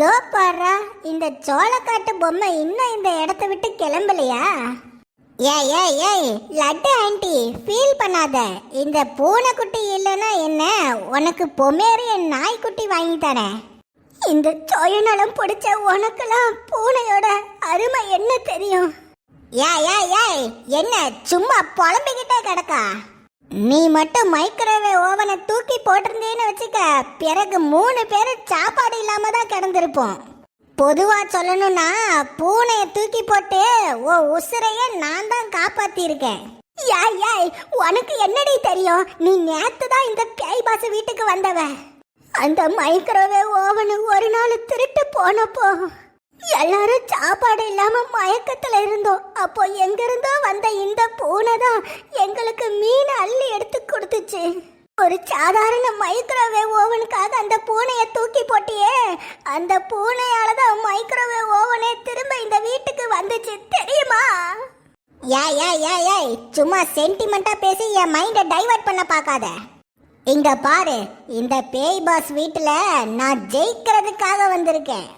இதோ பாரா இந்த சோளக்காட்டு பொம்மை இன்னும் இந்த இடத்த விட்டு கிளம்பலையா? ஏய் ஏய் ஏய் லட்டு ஆண்டி ஃபீல் பண்ணாத. இந்த பூனைக்குட்டி இல்லைன்னா என்ன? உனக்கு பொமேரியன் நாய்க்குட்டி வாங்கி தரேன். இந்த சுயநலம் பிடிச்ச உனக்கெல்லாம் பூனையோட அருமை என்ன தெரியும்? ஏய் ஏய் ஏய் என்ன சும்மா புலம்பிக்கிட்டே கிடக்கா? நீ மட்டும் மைக்ரோவேவ் ஓவனை தூக்கி போட்டிருந்தேன்னு வச்சுக்க பிறகு மூணு பேர் சாப்பாடு இல்லாம தான் கிடந்திருப்போம். பொதுவா சொல்லணும்னா பூனையை தூக்கி போட்டு ஓ உசுரைய நான் தான் காப்பாத்திருக்கேன். யாய் யாய் உனக்கு என்னடி தெரியும்? நீ நேத்து தான் இந்த பேய் வீட்டுக்கு வந்தவ. அந்த மைக்ரோவேவ் ஓவனு ஒரு நாள் திருட்டு போனப்போ எல்லாரும் சாப்பாடு இல்லாம மயக்கத்துல இருந்தோம். அப்போ எங்கிருந்தோ வந்த இந்த பூனை தான் எங்களுக்கு மீன் அள்ளி எடுத்து கொடுத்துச்சு. ஒரு சாதாரண மைக்ரோவேவ் ஓவனுக்காக அந்த பூனையை தூக்கி போட்டியே. அந்த பூனையால தான் மைக்ரோவேவ் ஓவனே திரும்ப இந்த வீட்டுக்கு வந்துச்சு. தெரியுமா? யா யா யா யா சும்மா சென்டிமெண்ட்டா பேசி என் மைண்டை டைவர்ட் பண்ண பார்க்காத. இங்க பாரு இந்த பேய் பாஸ் வீட்டுல நான் ஜெயிக்கிறதுக்காக வந்திருக்கேன்.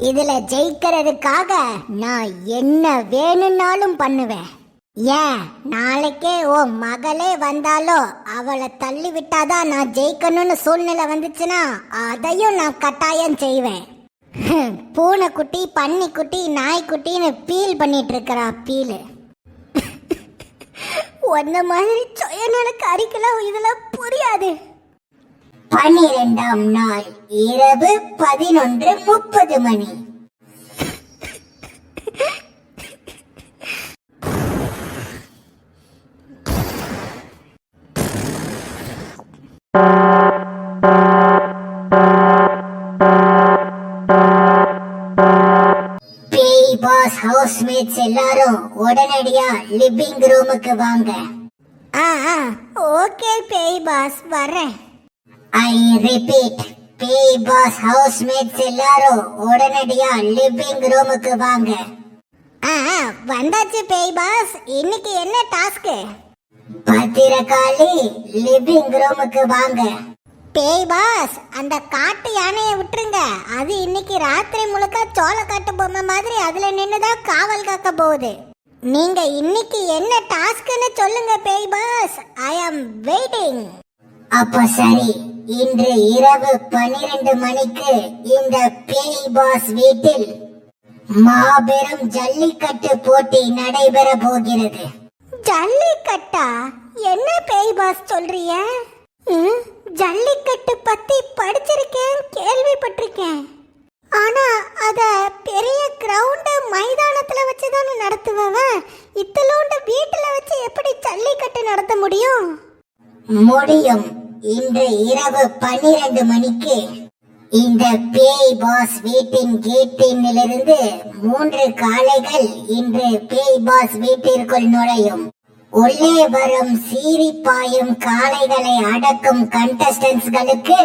இதுல ஜெயிக்கிறதுக்காக நான் என்ன வேணும்னாலும் பண்ணுவேன். ஏன்? நாளைக்கே ஓ மகளே வந்தாலோ அவளை தள்ளி விட்டாதான் நான் ஜெயிக்கணும்னு சூழ்நிலை வந்துச்சுன்னா அதையும் நான் கட்டாயம் செய்வேன். பூனைக்குட்டி பன்னிக்குட்டி நாய்க்குட்டின்னு பீல் பண்ணிட்டு இருக்கிறா பீலு. ஒன்ன மாதிரி சுயநலக்கு அறிக்கலாம் இதெல்லாம் புரியாது. பனிரெண்டாம் நாள் இரவு பதினொன்று முப்பது மணி. பேய் பாஸ் ஹவுஸ்மேட்ஸ் எல்லாரும் உடனடியா லிவிங் ரூமுக்கு வாங்க. ஆ ஓகே பேய் பாஸ் வரேன் ஐ ரிப்பீட் பேய் பாஸ் ஹவுஸ்மேட்ஸ் எல்லாரும் உடனடியா லிவிங் ரூமுக்கு வாங்க. வந்தாச்சு பேய் பாஸ் இன்னைக்கு என்ன டாஸ்க் பத்திரகாளி லிவிங் ரூமுக்கு வாங்க. பேய் பாஸ் அந்த காட்டு யானையை விட்டுருங்க. அது இன்னைக்கு ராத்திரி முழுக்க சோளக்காட்டு பொம்மை மாதிரி அதுல நின்னுதான் காவல் காக்க போகுது. நீங்க இன்னைக்கு என்ன டாஸ்க்னு சொல்லுங்க பேய் பாஸ் ஐ அம் வெயிட்டிங் அப்போ சரி இன்று இரவு பன்னிரண்டு மணிக்கு இந்த பேய் பாஸ் வீட்டில் மாபெரும் ஜல்லிக்கட்டு போட்டி நடைபெற போகிறது. ஜல்லிக்கட்டா? என்ன பேய் பாஸ் சொல்றீங்க ம், ஜல்லிக்கட்டு பத்தி படிச்சிருக்கேன் கேள்விப்பட்டிருக்கேன். ஆனா அத பெரிய கிரவுண்ட் மைதானத்துல வச்சு தானே நடத்துவவ? இத்தலோண்டு வீட்டுல வச்சு எப்படி ஜல்லிக்கட்டு நடத்த முடியும்? முடியும். இன்று இரவு பன்னிரண்டு மணிக்கு இந்த பேய் பாஸ் வீட்டின் கேட்டினிலிருந்து மூன்று காளைகள் இன்று பேய் பாஸ் வீட்டிற்குள் நுழையும். உள்ளே வரும் சீறி பாயும் காளைகளை அடக்கும் கண்டஸ்டன்ஸ்களுக்கு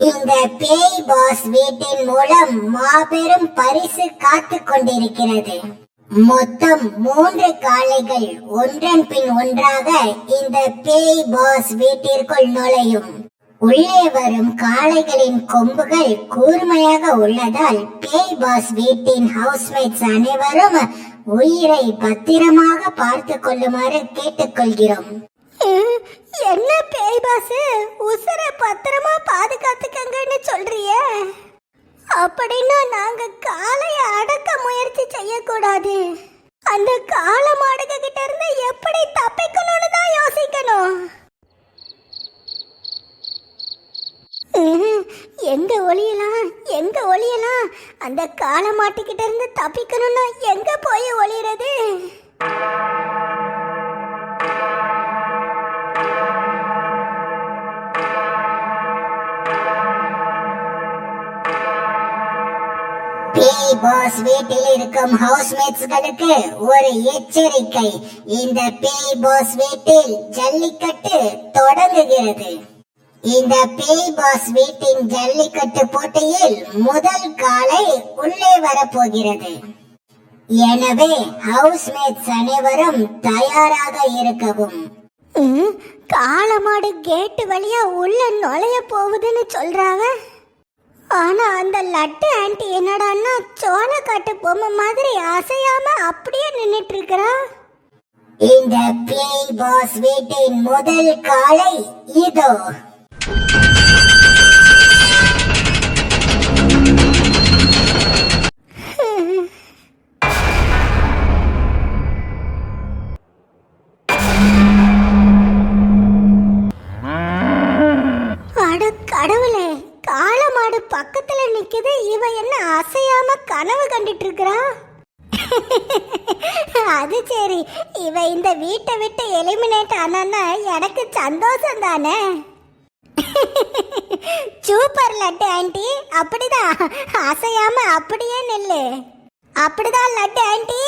இந்த பேய் பாஸ் வீட்டின் மூலம் மாபெரும் பரிசு காத்து கொண்டிருக்கிறது. மொத்தம் மூன்று காளைகள் ஒன்றன் பின் ஒன்றாக இந்த பேய் பாஸ் வீட்டிற்குள் நுழையும். உள்ளே வரும் காளைகளின் கொம்புகள் கூர்மையாக உள்ளதால் பேய் பாஸ் வீட்டின் ஹவுஸ்மேட்ஸ் அனைவரும் உயிரை பத்திரமாக பார்த்து கொள்ளுமாறு கேட்டுக்கொள்கிறோம். என்ன பேய் பாஸ்? உசுரை பத்திரமா பாதுகாத்துக்கங்கன்னு சொல்றிய. அப்படின்னா நாங்க காளைய அடக்க முயற்சி செய்யக்கூடாது. அந்த காளை மாடுக கிட்ட இருந்து எப்படி தப்பிக்கணும்னு தான் யோசிக்கணும். எங்க ஒளியலாம் எங்க ஒளியலாம் அந்த காளை மாட்டுக்கிட்ட இருந்து தப்பிக்கணும்னா எங்க போய் பாஸ் வீட்டில் இருக்கும் ஹவுஸ்மேட்ஸ்களுக்கு ஒரு எச்சரிக்கை. இந்த பேய் பாஸ் வீட்டில் ஜல்லிக்கட்டு தொடங்குகிறது. இந்த பேய் பாஸ் வீட்டின் ஜல்லிக்கட்டு போட்டியில் முதல் காலை உள்ளே வரப்போகிறது. எனவே ஹவுஸ்மேட்ஸ் அனைவரும் தயாராக இருக்கவும். ம், கேட்டு வழியா உள்ள நுழைய போகுதுன்னு சொல்றாங்க. ஆனா அந்த லட்டு ஆன்ட்டி என்னடான்னா சோளக்காட்டு பொம்மை மாதிரி அசையாம அப்படியே நின்னுட்டு இருக்கிறா இந்த பேய் பாஸ் வீட்டின் முதல் காலை இதோ. இது இவ என்ன அசையாம கனவு கண்டுட்டு இருக்கிறா அது சரி. இவ இந்த வீட்டை விட்டு எலிமினேட் ஆனா எனக்கு சந்தோஷம் தானே? Super laddu aunty. அப்படிதான். அசையாம அப்படியே நில்லு. அப்படிதான் லட்டு ஆண்டி.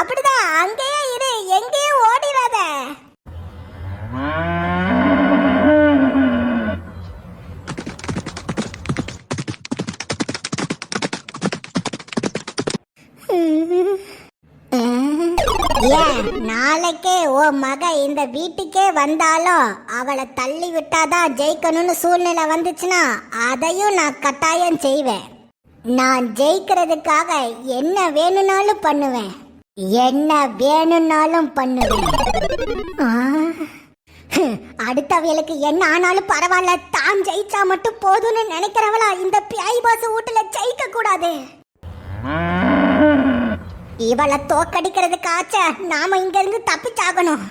அப்படிதான். அங்கேயே இரு. எங்கேயும் ஓடிடாத ஏன் நாளைக்கே ஓ மக இந்த வீட்டுக்கே வந்தாலும் அவளை தள்ளி விட்டாதான் ஜெயிக்கணும்னு சூழ்நிலை வந்துச்சுன்னா அதையும் நான் கட்டாயம் செய்வேன். நான் ஜெயிக்கிறதுக்காக என்ன வேணும்னாலும் பண்ணுவேன். என்ன வேணும்னாலும் பண்ணுவேன். அடுத்தவளுக்கு என்ன ஆனாலும் பரவாயில்ல தான் ஜெயிச்சா மட்டும் போதும்னு நினைக்கிறவளா இந்த பியாய் பாசு வீட்டுல ஜெயிக்க கூடாது இவளை தோக்கடிக்கிறதுக்காச்ச நாம இங்க இருந்து தப்பிச்சாகணும்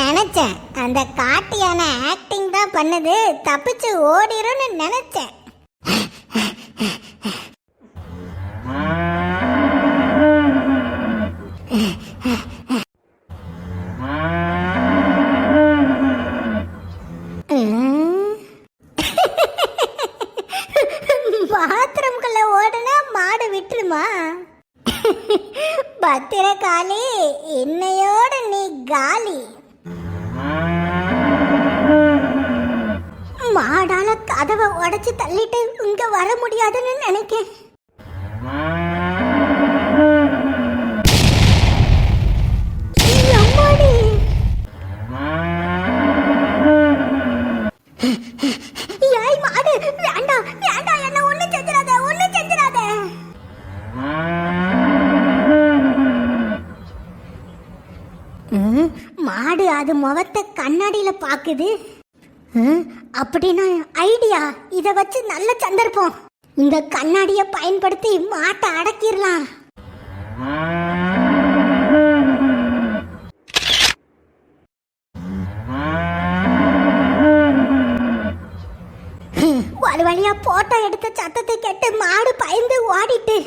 நினைச்சேன். அந்த காட்டியான ஆக்டிங் தான் பண்ணுது. தப்பிச்சு ஓடிரும்னு நினைச்சேன். பத்திரகாளி என்னையோடு நீ காலி. மாடால கதவை உடைச்சு தள்ளிட்டு இங்க வர முடியாதுன்னு நினைக்கேன். அது முகத்தை கண்ணாடியில் பார்க்குது அப்படின்னா ஐடியா. இதை வச்சு நல்ல சந்தர்ப்பம். இந்த கண்ணாடியை பயன்படுத்தி மாட்டை அடக்கிடலாம். ஒரு வழியா போட்டோ எடுத்த சத்தத்தை கேட்டு மாடு பயந்து ஓடிட்டு.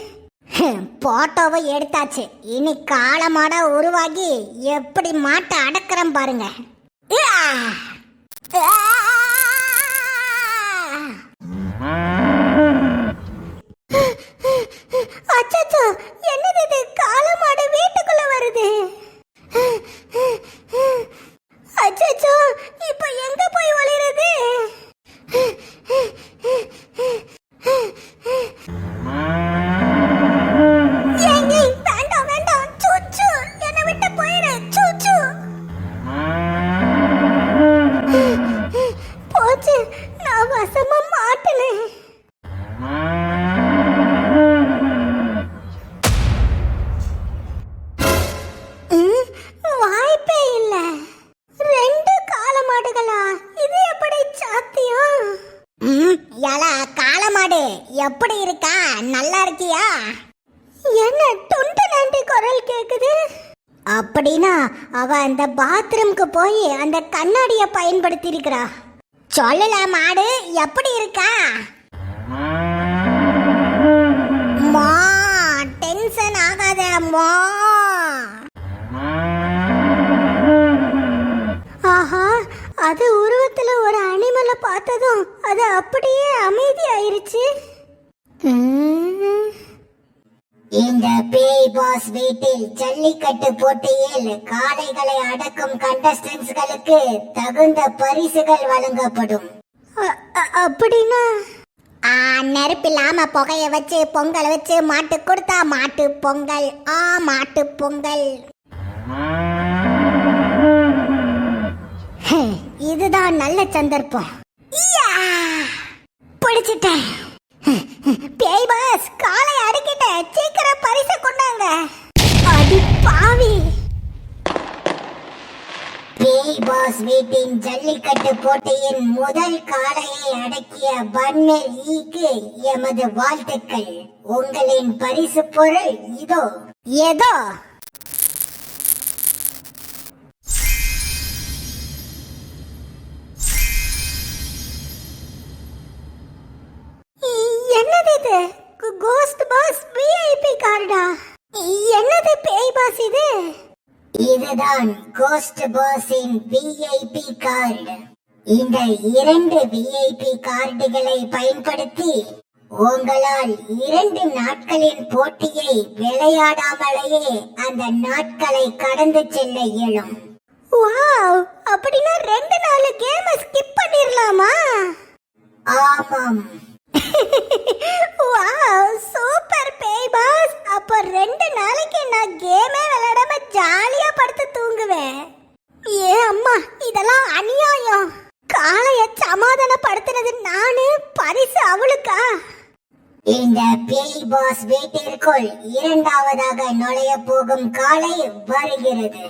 போட்டோவை எடுத்தாச்சு? இனி காலமாட உருவாகி எப்படி மாட்டை அடக்குறேன் பாருங்க. அச்சோ வசமா மாட்டினேன் வாய்ப்பே இல்லை. ரெண்டு கால மாடுகளா? இது எப்படி சாத்தியம்? யாலா கால மாடு. எப்படி இருக்கா? நல்லா இருக்கியா? என்ன துண்டு நன்றி குரல் கேக்குது? அப்படின்னா அவ அந்த பாத்ரூம்க்கு போய் அந்த கண்ணாடியை பயன்படுத்தி இருக்கிறா சொல்லலாம் மாடு எப்படி இருக்கா? மா டென்ஷன் ஆகாத மா ஆஹா அது உருவத்துல ஒரு அனிமலை பார்த்ததும் அது அப்படியே அமைதி ஆயிருச்சு இந்த பேய் பாஸ் வீட்டில் ஜல்லிக்கட்டு போட்டியில் காளைகளை அடக்கும் கண்டஸ்டன்ஸ்களுக்கு தகுந்த பரிசுகள் வழங்கப்படும். அப்படின்னா? நெருப்பில்லாம புகைய வச்சு பொங்கல் வச்சு மாட்டு கொடுத்தா மாட்டு பொங்கல் ஆ மாட்டு பொங்கல். இதுதான் நல்ல சந்தர்ப்பம்! பிடிச்சிட்டேன். பேய் பாஸ் காலை அடிக்கிட்ட சீக்கிரம் பரிசு கொண்டாங்க. அடி பாவி. பேய் பாஸ் வீட்டின் ஜல்லிக்கட்டு போட்டியின் முதல் காளையை அடக்கிய பன்னர் ஈக்கு எமது வாழ்த்துக்கள். உங்களின் பரிசு பொருள் இதோ. ஏதோ? பாஸ் இது? இதுதான் கோஸ்ட் பாஸின் விஐபி கார்டு இந்த இரண்டு விஐபி கார்டுகளை பயன்படுத்தி உங்களால் இரண்டு நாட்களின் போட்டியை விளையாடாமலேயே அந்த நாட்களை கடந்து செல்ல இயலும். வாவ்! அப்படின்னா ரெண்டு நாலு கேம் ஸ்கிப் பண்ணிரலாமா? ஆமாம். வாவ் சூப்பர் பேய் பாஸ் அப்போ ரெண்டு நாளைக்கு நான் கேமே விளையாடாம ஜாலியா படுத்து தூங்குவேன். ஏ அம்மா இதெல்லாம் அநியாயம். காளைய சமாதானப்படுத்துனது நானு பரிசு அவளுக்கா? இந்த பேய் பாஸ் வீட்டிற்குள் இரண்டாவதாக நுழைய போகும் காலை வருகிறது.